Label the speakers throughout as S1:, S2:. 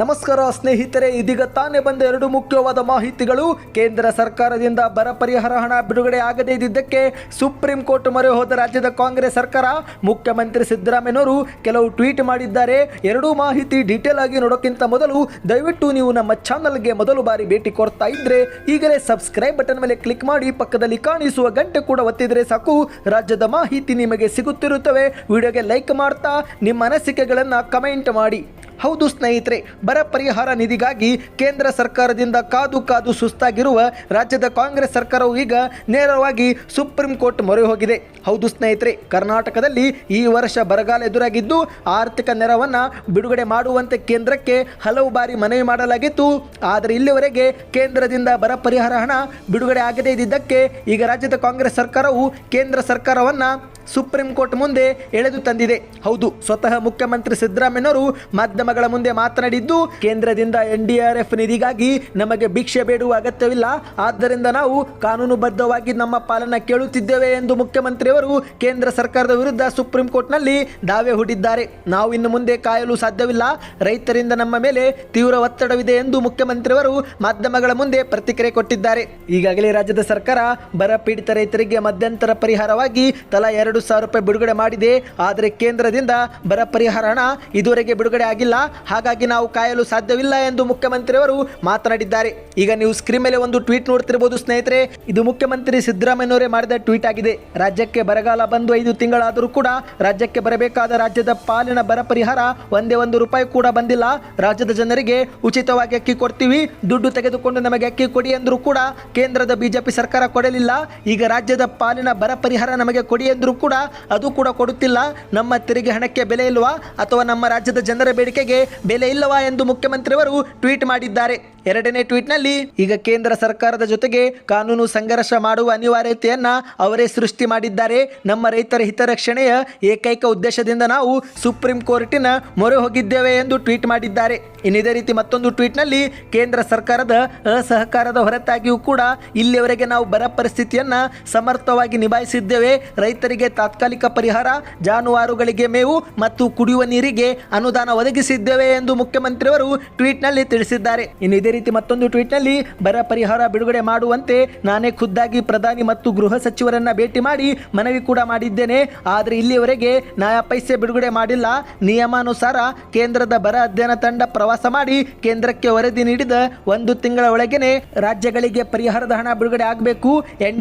S1: ನಮಸ್ಕಾರ ಸ್ನೇಹಿತರೆ, ಇದೀಗ ತಾನೇ ಬಂದ ಎರಡು ಮುಖ್ಯವಾದ ಮಾಹಿತಿಗಳು. ಕೇಂದ್ರ ಸರ್ಕಾರದಿಂದ ಬರ ಪರಿಹಾರ ಹಣ ಬಿಡುಗಡೆ ಆಗದೇ ಇದ್ದಿದ್ದಕ್ಕೆ ಸುಪ್ರೀಂ ಕೋರ್ಟ್ ಮೊರೆ ಹೋದ ರಾಜ್ಯದ ಕಾಂಗ್ರೆಸ್ ಸರ್ಕಾರ. ಮುಖ್ಯಮಂತ್ರಿ ಸಿದ್ದರಾಮಯ್ಯನವರು ಕೆಲವು ಟ್ವೀಟ್ ಮಾಡಿದ್ದಾರೆ. ಎರಡೂ ಮಾಹಿತಿ ಡೀಟೇಲ್ ಆಗಿ ನೋಡೋಕ್ಕಿಂತ ಮೊದಲು ದಯವಿಟ್ಟು ನೀವು ನಮ್ಮ ಚಾನಲ್ಗೆ ಮೊದಲು ಬಾರಿ ಭೇಟಿ ಕೊಡ್ತಾ ಇದ್ರೆ ಈಗಲೇ ಸಬ್ಸ್ಕ್ರೈಬ್ ಬಟನ್ ಮೇಲೆ ಕ್ಲಿಕ್ ಮಾಡಿ ಪಕ್ಕದಲ್ಲಿ ಕಾಣಿಸುವ ಗಂಟೆ ಕೂಡ ಒತ್ತಿದರೆ ಸಾಕು. ರಾಜ್ಯದ ಮಾಹಿತಿ ನಿಮಗೆ ಸಿಗುತ್ತಿರುತ್ತವೆ. ವಿಡಿಯೋಗೆ ಲೈಕ್ ಮಾಡ್ತಾ ನಿಮ್ಮ ಅನಿಸಿಕೆಗಳನ್ನು ಕಮೆಂಟ್ ಮಾಡಿ. ಹೌದು ಸ್ನೇಹಿತರೆ, ಬರ ಪರಿಹಾರ ನಿಧಿಗಾಗಿ ಕೇಂದ್ರ ಸರ್ಕಾರದಿಂದ ಕಾದು ಕಾದು ಸುಸ್ತಾಗಿರುವ ರಾಜ್ಯದ ಕಾಂಗ್ರೆಸ್ ಸರ್ಕಾರವು ಈಗ ನೇರವಾಗಿ ಸುಪ್ರೀಂ ಕೋರ್ಟ್ ಮೊರೆ ಹೋಗಿದೆ. ಹೌದು ಸ್ನೇಹಿತರೆ, ಕರ್ನಾಟಕದಲ್ಲಿ ಈ ವರ್ಷ ಬರಗಾಲ ಎದುರಾಗಿದ್ದು ಆರ್ಥಿಕ ನೆರವನ್ನು ಬಿಡುಗಡೆ ಮಾಡುವಂತೆ ಕೇಂದ್ರಕ್ಕೆ ಹಲವು ಬಾರಿ ಮನವಿ ಮಾಡಲಾಗಿತ್ತು. ಆದರೆ ಇಲ್ಲಿವರೆಗೆ ಕೇಂದ್ರದಿಂದ ಬರ ಪರಿಹಾರ ಹಣ ಬಿಡುಗಡೆ ಆಗದೇ ಇದ್ದಿದ್ದಕ್ಕೆ ಈಗ ರಾಜ್ಯದ ಕಾಂಗ್ರೆಸ್ ಸರ್ಕಾರವು ಕೇಂದ್ರ ಸರ್ಕಾರವನ್ನು ಸುಪ್ರೀಂ ಕೋರ್ಟ್ ಮುಂದೆ ಎಳೆದು ತಂದಿದೆ. ಹೌದು, ಸ್ವತಃ ಮುಖ್ಯಮಂತ್ರಿ ಸಿದ್ದರಾಮಯ್ಯನವರು ಮಾಧ್ಯಮಗಳ ಮುಂದೆ ಮಾತನಾಡಿದ್ದು, ಕೇಂದ್ರದಿಂದ ಎನ್ ನಿಧಿಗಾಗಿ ನಮಗೆ ಭಿಕ್ಷೆ ಬೇಡುವ ಅಗತ್ಯವಿಲ್ಲ. ಆದ್ದರಿಂದ ನಾವು ಕಾನೂನುಬದ್ಧವಾಗಿ ನಮ್ಮ ಪಾಲನ ಕೇಳುತ್ತಿದ್ದೇವೆ ಎಂದು ಮುಖ್ಯಮಂತ್ರಿಯವರು ಕೇಂದ್ರ ಸರ್ಕಾರದ ವಿರುದ್ಧ ಸುಪ್ರೀಂ ಕೋರ್ಟ್ನಲ್ಲಿ ದಾವೆ ಹೂಡಿದ್ದಾರೆ. ನಾವು ಇನ್ನು ಮುಂದೆ ಕಾಯಲು ಸಾಧ್ಯವಿಲ್ಲ. ರೈತರಿಂದ ನಮ್ಮ ಮೇಲೆ ತೀವ್ರ ಒತ್ತಡವಿದೆ ಎಂದು ಮುಖ್ಯಮಂತ್ರಿಯವರು ಮಾಧ್ಯಮಗಳ ಮುಂದೆ ಪ್ರತಿಕ್ರಿಯೆ ಕೊಟ್ಟಿದ್ದಾರೆ. ಈಗಾಗಲೇ ರಾಜ್ಯದ ಸರ್ಕಾರ ಬರ ಪೀಡಿತ ರೈತರಿಗೆ ಮಧ್ಯಂತರ ಪರಿಹಾರವಾಗಿ ತಲಾ ಎರಡು ಸಾವಿರ ರೂಪಾಯಿ ಬಿಡುಗಡೆ ಮಾಡಿದೆ. ಆದರೆ ಕೇಂದ್ರದಿಂದ ಬರ ಪರಿಹಾರ ಹಣ ಇದುವರೆಗೆ ಬಿಡುಗಡೆ ಆಗಿಲ್ಲ. ಹಾಗಾಗಿ ನಾವು ಕಾಯಲು ಸಾಧ್ಯವಿಲ್ಲ ಎಂದು ಮುಖ್ಯಮಂತ್ರಿಯವರು ಮಾತನಾಡಿದ್ದಾರೆ. ಈಗ ನೀವು ಸ್ಕ್ರೀನ್ ಮೇಲೆ ಒಂದು ಟ್ವೀಟ್ ನೋಡ್ತಿರಬಹುದು ಸ್ನೇಹಿತರೆ. ಇದು ಮುಖ್ಯಮಂತ್ರಿ ಸಿದ್ದರಾಮಯ್ಯವರೇ ಮಾಡಿದ ಟ್ವೀಟ್ ಆಗಿದೆ. ರಾಜ್ಯಕ್ಕೆ ಬರಗಾಲ ಬಂದು ಐದು ತಿಂಗಳಾದರೂ ಕೂಡ ರಾಜ್ಯಕ್ಕೆ ಬರಬೇಕಾದ ರಾಜ್ಯದ ಪಾಲಿನ ಬರ ಪರಿಹಾರ ಒಂದೇ ಒಂದು ರೂಪಾಯಿ ಕೂಡ ಬಂದಿಲ್ಲ. ರಾಜ್ಯದ ಜನರಿಗೆ ಉಚಿತವಾಗಿ ಅಕ್ಕಿ ಕೊಡ್ತೀವಿ. ದುಡ್ಡು ತೆಗೆದುಕೊಂಡು ನಮಗೆ ಅಕ್ಕಿ ಕೊಡಿ ಎಂದರೂ ಕೂಡ ಕೇಂದ್ರದ ಬಿಜೆಪಿ ಸರ್ಕಾರ ಕೊಡಲಿಲ್ಲ. ಈಗ ರಾಜ್ಯದ ಪಾಲಿನ ಬರ ಪರಿಹಾರ ನಮಗೆ ಕೊಡಿ ಎಂದರೂ ಕೂಡ ಅದು ಕೂಡ ಕೊಡುತ್ತಿಲ್ಲ. ನಮ್ಮ ತೆರಿಗೆ ಹಣಕ್ಕೆ ಬೆಲೆ ಇಲ್ವಾ? ಅಥವಾ ನಮ್ಮ ರಾಜ್ಯದ ಜನರ ಬೇಡಿಕೆಗೆ ಬೆಲೆ ಇಲ್ಲವಾ ಎಂದು ಮುಖ್ಯಮಂತ್ರಿಯವರು ಟ್ವೀಟ್ ಮಾಡಿದ್ದಾರೆ. ಎರಡನೇ ಟ್ವೀಟ್ನಲ್ಲಿ, ಈಗ ಕೇಂದ್ರ ಸರ್ಕಾರದ ಜೊತೆಗೆ ಕಾನೂನು ಸಂಘರ್ಷ ಮಾಡುವ ಅನಿವಾರ್ಯತೆಯನ್ನ ಅವರೇ ಸೃಷ್ಟಿ ಮಾಡಿದ್ದಾರೆ. ನಮ್ಮ ರೈತರ ಹಿತರಕ್ಷಣೆಯ ಏಕೈಕ ಉದ್ದೇಶದಿಂದ ನಾವು ಸುಪ್ರೀಂ ಕೋರ್ಟಿನ ಮೊರೆ ಹೋಗಿದ್ದೇವೆ ಎಂದು ಟ್ವೀಟ್ ಮಾಡಿದ್ದಾರೆ. ಇನ್ನಿದೇ ರೀತಿ ಮತ್ತೊಂದು ಟ್ವೀಟ್ನಲ್ಲಿ, ಕೇಂದ್ರ ಸರ್ಕಾರದ ಅಸಹಕಾರದ ಹೊರತಾಗಿಯೂ ಕೂಡ ಇಲ್ಲಿಯವರೆಗೆ ನಾವು ಬರ ಪರಿಸ್ಥಿತಿಯನ್ನ ಸಮರ್ಥವಾಗಿ ನಿಭಾಯಿಸಿದ್ದೇವೆ. ರೈತರಿಗೆ ತಾತ್ಕಾಲಿಕ ಪರಿಹಾರ, ಜಾನುವಾರುಗಳಿಗೆ ಮೇವು ಮತ್ತು ಕುಡಿಯುವ ನೀರಿಗೆ ಅನುದಾನ ಒದಗಿಸಿದ್ದೇವೆ ಎಂದು ಮುಖ್ಯಮಂತ್ರಿಯವರು ಟ್ವೀಟ್ನಲ್ಲಿ ತಿಳಿಸಿದ್ದಾರೆ. ಇನ್ನಿದೇ ರೀತಿ ಮತ್ತೊಂದು ಟ್ವೀಟ್ನಲ್ಲಿ, ಬರ ಪರಿಹಾರ ಬಿಡುಗಡೆ ಮಾಡುವಂತೆ ನಾನೇ ಖುದ್ದಾಗಿ ಪ್ರಧಾನಿ ಮತ್ತು ಗೃಹ ಸಚಿವರನ್ನ ಭೇಟಿ ಮಾಡಿ ಮನವಿ ಕೂಡ ಮಾಡಿದ್ದೇನೆ. ಆದರೆ ಇಲ್ಲಿಯವರೆಗೆ ನಾಯ ಪೈಸೆ ಬಿಡುಗಡೆ ಮಾಡಿಲ್ಲ. ನಿಯಮಾನುಸಾರ ಕೇಂದ್ರದ ಬರ ಅಧ್ಯಯನ ತಂಡ ಪ್ರವಾಸ ಮಾಡಿ ಕೇಂದ್ರಕ್ಕೆ ವರದಿ ನೀಡಿದ ಒಂದು ತಿಂಗಳ ಒಳಗೇನೆ ರಾಜ್ಯಗಳಿಗೆ ಪರಿಹಾರದ ಹಣ ಬಿಡುಗಡೆ ಆಗಬೇಕು. ಎನ್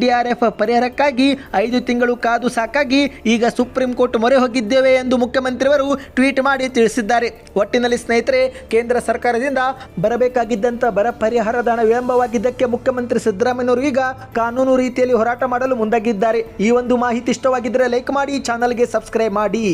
S1: ಪರಿಹಾರಕ್ಕಾಗಿ ಐದು ತಿಂಗಳು ಕಾದು ಸಾಕಾಗಿ ಈಗ ಸುಪ್ರೀಂ ಕೋರ್ಟ್ ಮೊರೆ ಹೋಗಿದ್ದೇವೆ ಎಂದು ಮುಖ್ಯಮಂತ್ರಿಯವರು ಟ್ವೀಟ್ ಮಾಡಿ ತಿಳಿಸಿದ್ದಾರೆ. ಒಟ್ಟಿನಲ್ಲಿ ಸ್ನೇಹಿತರೆ, ಕೇಂದ್ರ ಸರ್ಕಾರದಿಂದ ಬರಬೇಕಾಗಿದ್ದಂಥ ಬರ ಪರಿಹಾರದ ಹಣ ವಿಳಂಬವಾಗಿದ್ದಕ್ಕೆ ಮುಖ್ಯಮಂತ್ರಿ ಸಿದ್ದರಾಮಯ್ಯನವರು ಈಗ ಕಾನೂನು ರೀತಿಯಲ್ಲಿ ಹೋರಾಟ ಮಾಡಲು ಮುಂದಾಗಿದ್ದಾರೆ. ಈ ಒಂದು ಮಾಹಿತಿ ಇಷ್ಟವಾಗಿದ್ದರೆ ಲೈಕ್ ಮಾಡಿ, ಚಾನಲ್ಗೆ ಸಬ್ಸ್ಕ್ರೈಬ್ ಮಾಡಿ.